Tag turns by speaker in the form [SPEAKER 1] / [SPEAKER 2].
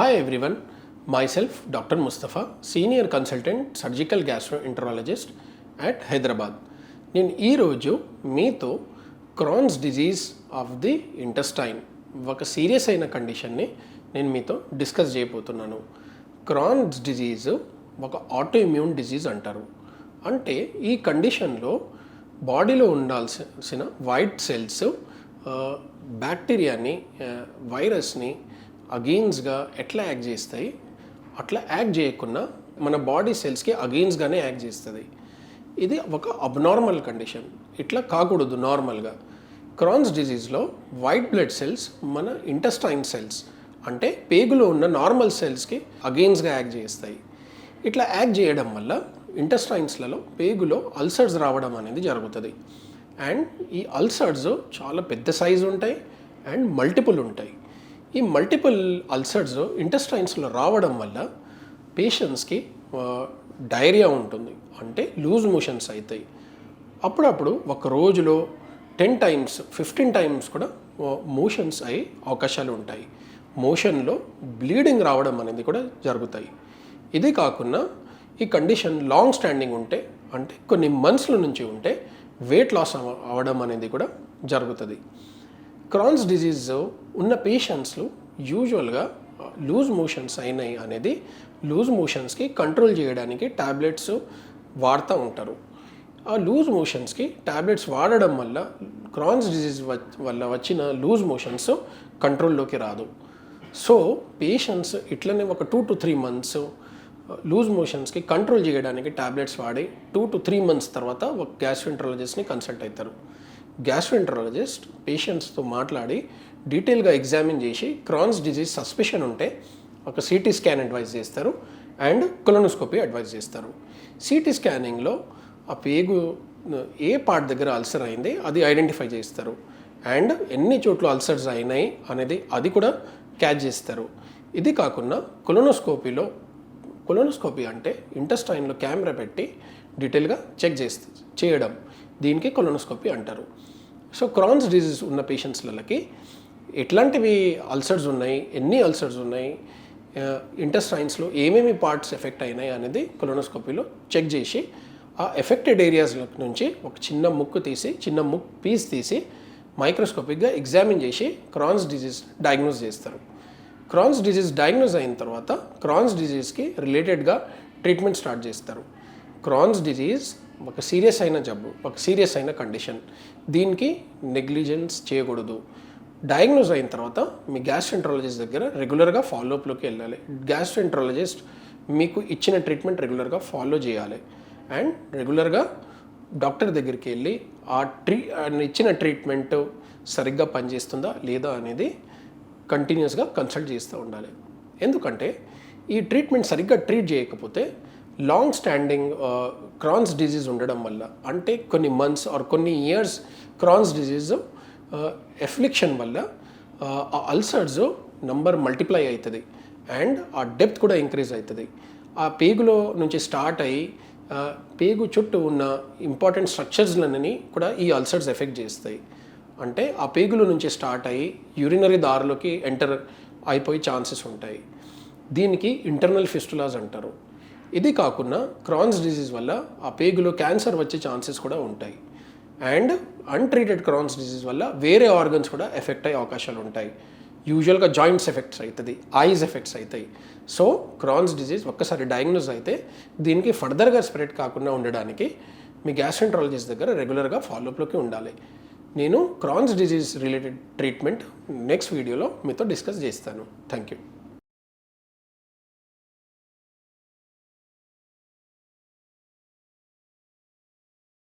[SPEAKER 1] Hi everyone myself doctor Mustafa senior consultant surgical gastroenterologist at Hyderabad నేను ఈరోజు మీతో Crohn's disease of the intestine ఒక serious అయిన కండిషన్ని నేను మీతో డిస్కస్ చేయబోతున్నాను. క్రాన్స్ డిజీజ్ ఒక ఆటోఇమ్యూన్ డిజీజ్ అంటారు. అంటే ఈ కండిషన్లో బాడీలో ఉండాల్సిన వైట్ సెల్స్ బ్యాక్టీరియాని వైరస్ని అగెయిన్స్గా ఎట్లా యాక్ట్ చేస్తాయి? అట్లా యాక్ట్ చేయకుండా మన బాడీ సెల్స్కి అగెయిన్స్గానే యాక్ట్ చేస్తుంది. ఇది ఒక అబ్నార్మల్ కండిషన్. ఇట్లా కాకూడదు నార్మల్గా. క్రాన్స్ డిజీజ్లో వైట్ బ్లడ్ సెల్స్ మన ఇంటెస్టైన్ సెల్స్ అంటే పేగులో ఉన్న నార్మల్ సెల్స్కి అగెయిన్స్గా యాక్ట్ చేస్తాయి. ఇట్లా యాక్ట్ చేయడం వల్ల ఇంటెస్టైన్స్లలో పేగులో అల్సర్స్ రావడం అనేది జరుగుతుంది. అండ్ ఈ అల్సర్స్ చాలా పెద్ద సైజు ఉంటాయి అండ్ మల్టిపుల్ ఉంటాయి. ఈ మల్టిపుల్ అల్సర్స్ ఇంటెస్టైన్స్లో రావడం వల్ల పేషెంట్స్కి డైరియా ఉంటుంది. అంటే లూజ్ మోషన్స్ అవుతాయి. అప్పుడప్పుడు ఒక రోజులో టెన్ టైమ్స్ ఫిఫ్టీన్ టైమ్స్ కూడా మోషన్స్ అయ్యే అవకాశాలు ఉంటాయి. మోషన్లో బ్లీడింగ్ రావడం అనేది కూడా జరుగుతాయి. ఇది కాకుండా ఈ కండిషన్ లాంగ్ స్టాండింగ్ ఉంటే అంటే కొన్ని మంత్స్ల నుంచి ఉంటే వెయిట్ లాస్ అవ్వడం అనేది కూడా జరుగుతుంది. క్రాన్స్ డిజీజ్ ఉన్న పేషెంట్స్లు యూజువల్గా లూజ్ మోషన్స్ అయినాయి అనేది లూజ్ మోషన్స్కి కంట్రోల్ చేయడానికి ట్యాబ్లెట్స్ వాడుతూ ఉంటారు. ఆ లూజ్ మోషన్స్కి ట్యాబ్లెట్స్ వాడడం వల్ల క్రాన్స్ డిజీజ్ వల్ల వచ్చిన లూజ్ మోషన్స్ కంట్రోల్లోకి రాదు. సో పేషెంట్స్ ఇట్లనే ఒక two to three months loose మోషన్స్కి control చేయడానికి ట్యాబ్లెట్స్ వాడి టూ టు త్రీ మంత్స్ తర్వాత ఒక గ్యాస్ట్రోంట్రాలజిస్ట్ని కన్సల్ట్ అవుతారు గ్యాస్ట్రోఎంటరాలజిస్ట్ పేషెంట్స్తో మాట్లాడి డీటెయిల్గా ఎగ్జామిన్ చేసి క్రాన్స్ డిజీజ్ సస్పెషన్ ఉంటే ఒక సిటీ స్కాన్ అడ్వైజ్ చేస్తారు అండ్ కొలనోస్కోపీ అడ్వైజ్ చేస్తారు. సిటీ స్కానింగ్లో ఆ పేగు ఏ పార్ట్ దగ్గర అల్సర్ అయింది అది ఐడెంటిఫై చేస్తారు. అండ్ ఎన్ని చోట్ల అల్సర్స్ అయినాయి అనేది అది కూడా క్యాచ్ చేస్తారు. ఇది కాకుండా కొలనోస్కోపీలో కొలోనోస్కోపీ అంటే ఇంటెస్టైన్లో కెమెరా పెట్టి డీటెయిల్గా చెక్ చేస్తే చేయడం. దీనికి కొలోనోస్కోపీ అంటారు. సో క్రాన్స్ డిజీజ్ ఉన్న పేషెంట్స్లకి ఎట్లాంటివి అల్సర్స్ ఉన్నాయి ఎన్ని అల్సర్స్ ఉన్నాయి ఇంటెస్టైన్స్లో ఏమేమి పార్ట్స్ ఎఫెక్ట్ అయినాయి అనేది కొలోనోస్కోపీలో చెక్ చేసి ఆ ఎఫెక్టెడ్ ఏరియాస్ నుంచి ఒక చిన్న ముక్కు తీసి చిన్న ముక్ పీస్ తీసి మైక్రోస్కోపిక్గా ఎగ్జామిన్ చేసి క్రాన్స్ డిజీజ్ డయాగ్నోస్ చేస్తారు. క్రాన్స్ డిజీజ్ డయాగ్నోజ్ అయిన తర్వాత క్రాన్స్ డిజీజ్కి రిలేటెడ్గా ట్రీట్మెంట్ స్టార్ట్ చేస్తారు. క్రాన్స్ డిజీజ్ ఒక సీరియస్ అయిన జబ్బు ఒక సీరియస్ అయిన కండిషన్ దీనికి నెగ్లిజెన్స్ చేయకూడదు. డయాగ్నోస్ అయిన తర్వాత మీ గ్యాస్ట్రెంట్రాలజిస్ట్ దగ్గర రెగ్యులర్గా ఫాలోఅప్లోకి వెళ్ళాలి. గ్యాస్ట్రెంట్రాలజిస్ట్ మీకు ఇచ్చిన ట్రీట్మెంట్ రెగ్యులర్గా ఫాలో చేయాలి. అండ్ రెగ్యులర్గా డాక్టర్ దగ్గరికి వెళ్ళి ఆ ట్రీ ఇచ్చిన ట్రీట్మెంట్ సరిగ్గా పనిచేస్తుందా లేదా అనేది కంటిన్యూస్గా కన్సల్ట్ చేస్తూ ఉండాలి. ఎందుకంటే ఈ ట్రీట్మెంట్ సరిగ్గా ట్రీట్ చేయకపోతే లాంగ్ స్టాండింగ్ క్రాన్స్ డిజీజ్ ఉండడం వల్ల అంటే కొన్ని మంత్స్ ఆర్ కొన్ని ఇయర్స్ క్రాన్స్ డిజీజ్ ఎఫ్లిక్షన్ వల్ల uh, ఆ అల్సర్స్ నంబర్ మల్టిప్లై అవుతుంది అండ్ ఆ డెప్త్ కూడా ఇంక్రీజ్ అవుతుంది. ఆ పేగులో నుంచి స్టార్ట్ అయ్యి uh, పేగు చుట్టూ ఉన్న ఇంపార్టెంట్ స్ట్రక్చర్స్లన్నీ కూడా ఈ అల్సర్స్ ఎఫెక్ట్ చేస్తాయి. అంటే ఆ పేగుల నుంచి స్టార్ట్ అయ్యి యూరినరీ దారిలోకి ఎంటర్ అయిపోయే ఛాన్సెస్ ఉంటాయి. దీనికి ఇంటర్నల్ ఫిస్టులాస్ అంటారు. ఇది కాకుండా క్రాన్స్ డిజీజ్ వల్ల ఆ పేగులో క్యాన్సర్ వచ్చే ఛాన్సెస్ కూడా ఉంటాయి. అండ్ అన్ట్రీటెడ్ క్రాన్స్ డిజీజ్ వల్ల వేరే ఆర్గన్స్ కూడా ఎఫెక్ట్ అయ్యే అవకాశాలు ఉంటాయి. యూజువల్గా జాయింట్స్ ఎఫెక్ట్స్ అవుతుంది ఐస్ ఎఫెక్ట్స్ అవుతాయి. సో క్రాన్స్ డిజీజ్ ఒక్కసారి డయాగ్నోస్ అయితే దీనికి ఫర్దర్గా స్ప్రెడ్ కాకుండా ఉండడానికి మీ గ్యాస్ట్రెంట్రాలజిస్ట్ దగ్గర రెగ్యులర్గా ఫాలోఅప్లోకి ఉండాలి. నేను Crohn's disease related treatment next వీడియోలో మీతో డిస్కస్ చేస్తాను. Thank you